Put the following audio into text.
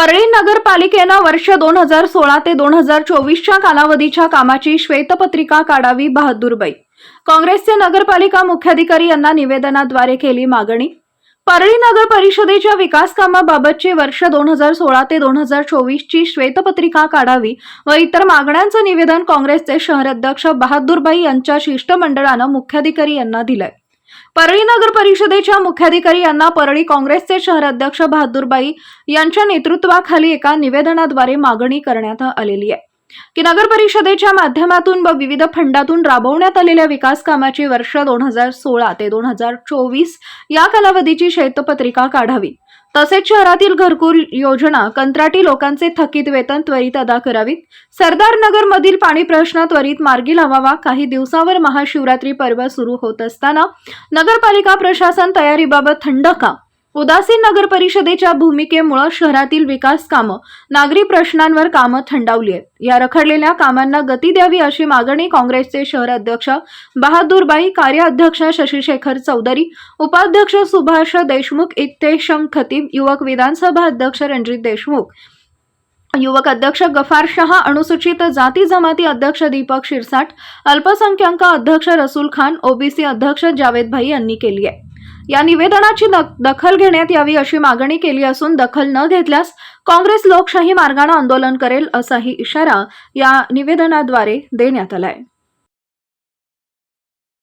परळी नगरपालिकेनं वर्ष दोन हजार सोळा ते दोन हजार चोवीसच्या कालावधीच्या कामाची श्वेतपत्रिका काढावी बहादूरबाई काँग्रेसचे नगरपालिका मुख्याधिकारी यांना निवेदनाद्वारे केली मागणी. परळी नगर परिषदेच्या विकास कामाबाबतची वर्ष दोन हजार सोळा ते दोन हजार चोवीसची श्वेतपत्रिका काढावी व इतर मागण्यांचं निवेदन काँग्रेसचे शहराध्यक्ष बहादूरबाई यांच्या शिष्टमंडळानं मुख्याधिकारी यांना दिलंय. परळी नगर परिषदेच्या मुख्याधिकारी यांना परळी काँग्रेसचे शहराध्यक्ष बहादूरबाई यांच्या नेतृत्वाखाली एका निवेदनाद्वारे मागणी करण्यात आलेली आहे. की नगर परिषदेच्या माध्यमातून व विविध फंडातून राबवण्यात आलेल्या विकास कामाची वर्ष दोन हजार सोळा ते दोन हजार चोवीस या कालावधीची श्वेतपत्रिका काढावी. तसेच शहरातील घरकुल योजना कंत्राटी लोकांचे थकीत वेतन त्वरित अदा करावीत. सरदार नगर मधील पाणी प्रश्न त्वरित मार्गी लावावा. काही दिवसावर महाशिवरात्री पर्व सुरू होत असताना नगरपालिका प्रशासन तयारीबाबत थंड का उदासीन नगर परिषदेच्या भूमिकेमुळे शहरातील विकास कामं नागरी प्रश्नांवर कामं थंडावली आहेत. या रखडलेल्या कामांना गती द्यावी अशी मागणी काँग्रेसचे शहर अध्यक्ष बहादूरबाई कार्याध्यक्ष शशीशेखर चौधरी उपाध्यक्ष सुभाष देशमुख इत्तेशम खतीब युवक विधानसभा अध्यक्ष रणजित देशमुख युवक अध्यक्ष गफार शहा अनुसूचित जाती जमाती अध्यक्ष दीपक शिरसाट अल्पसंख्याक अध्यक्ष रसूल खान ओबीसी अध्यक्ष जावेद भाई यांनी केली आहे. या निवेदनाची दखल घेण्यात यावी अशी मागणी केली असून दखल न घेतल्यास काँग्रेस लोकशाही मार्गाने आंदोलन करेल असाही इशारा या निवेदनाद्वारे देण्यात आलाय.